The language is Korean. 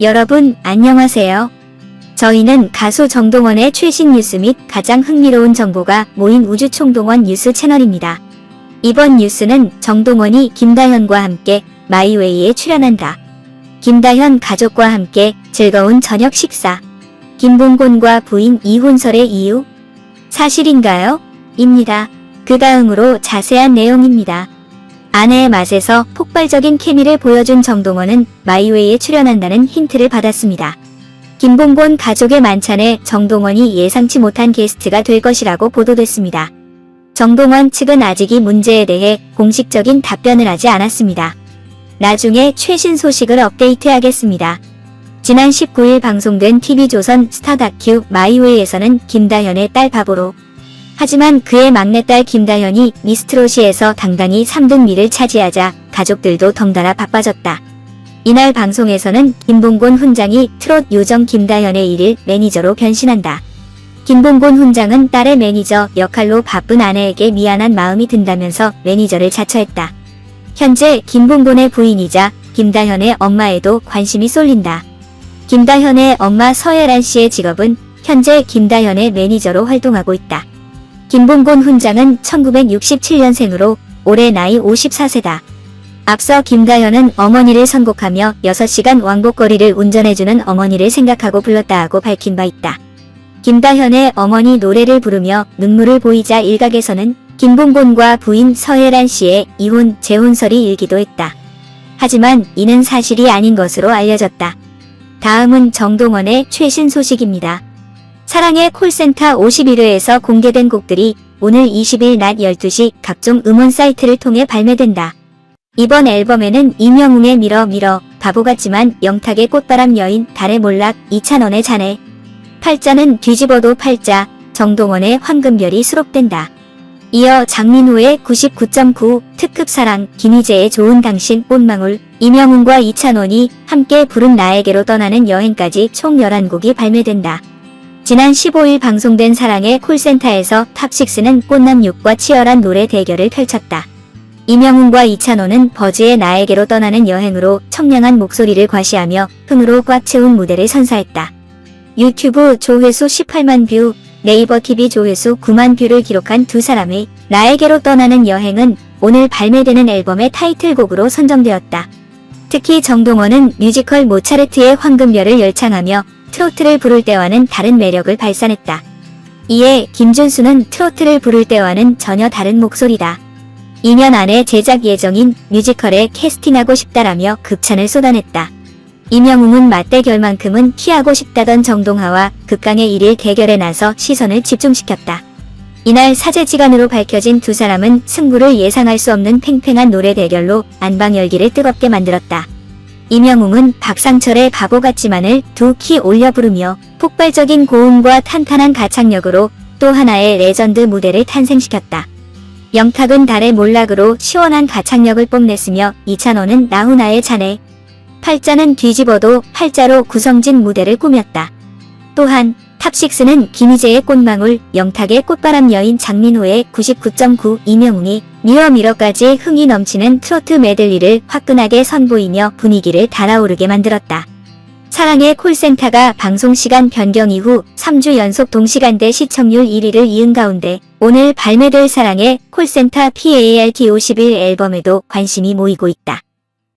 여러분, 안녕하세요. 저희는 가수 정동원의 최신 뉴스 및 가장 흥미로운 정보가 모인 우주총동원 뉴스 채널입니다. 이번 뉴스는 정동원이 김다현과 함께 마이웨이에 출연한다. 김다현 가족과 함께 즐거운 저녁 식사. 김봉곤과 부인 이혼설의 이유? 사실인가요? 입니다. 그 다음으로 자세한 내용입니다. 아내의 맛에서 폭발적인 케미를 보여준 정동원은 마이웨이에 출연한다는 힌트를 받았습니다. 김봉곤 가족의 만찬에 정동원이 예상치 못한 게스트가 될 것이라고 보도됐습니다. 정동원 측은 아직 이 문제에 대해 공식적인 답변을 하지 않았습니다. 나중에 최신 소식을 업데이트하겠습니다. 지난 19일 방송된 TV조선 스타 다큐 마이웨이에서는 김다현의 딸 바보로 하지만 그의 막내딸 김다현이 미스트롯시에서 당당히 3등 미를 차지하자 가족들도 덩달아 바빠졌다. 이날 방송에서는 김봉곤 훈장이 트롯 요정 김다현의 일일 매니저로 변신한다. 김봉곤 훈장은 딸의 매니저 역할로 바쁜 아내에게 미안한 마음이 든다면서 매니저를 자처했다. 현재 김봉곤의 부인이자 김다현의 엄마에도 관심이 쏠린다. 김다현의 엄마 서예란 씨의 직업은 현재 김다현의 매니저로 활동하고 있다. 김봉곤 훈장은 1967년생으로 올해 나이 54세다. 앞서 김다현은 어머니를 선곡하며 6시간 왕복거리를 운전해주는 어머니를 생각하고 불렀다고 밝힌 바 있다. 김다현의 어머니 노래를 부르며 눈물을 보이자 일각에서는 김봉곤과 부인 서예란 씨의 이혼, 재혼설이 일기도 했다. 하지만 이는 사실이 아닌 것으로 알려졌다. 다음은 정동원의 최신 소식입니다. 사랑의 콜센터 51회에서 공개된 곡들이 오늘 20일 낮 12시 각종 음원 사이트를 통해 발매된다. 이번 앨범에는 임영웅의 밀어 밀어, 바보 같지만 영탁의 꽃바람 여인, 달의 몰락, 이찬원의 자네, 팔자는 뒤집어도 팔자, 정동원의 황금별이 수록된다. 이어 장민호의 99.9, 특급 사랑, 김희재의 좋은 당신, 꽃망울, 임영웅과 이찬원이 함께 부른 나에게로 떠나는 여행까지 총 11곡이 발매된다. 지난 15일 방송된 사랑의 콜센터에서 탑6는 꽃남육과 치열한 노래 대결을 펼쳤다. 이명훈과 이찬호는 버즈의 나에게로 떠나는 여행으로 청량한 목소리를 과시하며 흥으로 꽉 채운 무대를 선사했다. 유튜브 조회수 18만 뷰, 네이버 TV 조회수 9만 뷰를 기록한 두 사람의 나에게로 떠나는 여행은 오늘 발매되는 앨범의 타이틀곡으로 선정되었다. 특히 정동원은 뮤지컬 모차르트의 황금별을 열창하며 트로트를 부를 때와는 다른 매력을 발산했다. 이에 김준수는 트로트를 부를 때와는 전혀 다른 목소리다. 2년 안에 제작 예정인 뮤지컬에 캐스팅하고 싶다라며 극찬을 쏟아냈다. 이명웅은 맞대결만큼은 피하고 싶다던 정동하와 극강의 일일 대결에 나서 시선을 집중시켰다. 이날 사제지간으로 밝혀진 두 사람은 승부를 예상할 수 없는 팽팽한 노래 대결로 안방 열기를 뜨겁게 만들었다. 이명웅은 박상철의 바보 같지만을 두 키 올려 부르며 폭발적인 고음과 탄탄한 가창력으로 또 하나의 레전드 무대를 탄생시켰다. 영탁은 달의 몰락으로 시원한 가창력을 뽐냈으며 이찬원은 나훈아의 자네, 팔자는 뒤집어도 팔자로 구성진 무대를 꾸몄다. 또한 탑6는 김희재의 꽃망울, 영탁의 꽃바람 여인 장민호의 99.9 이명웅이 미어 미러까지 흥이 넘치는 트로트 메들리를 화끈하게 선보이며 분위기를 달아오르게 만들었다. 사랑의 콜센터가 방송시간 변경 이후 3주 연속 동시간대 시청률 1위를 이은 가운데 오늘 발매될 사랑의 콜센터 PART 51 앨범에도 관심이 모이고 있다.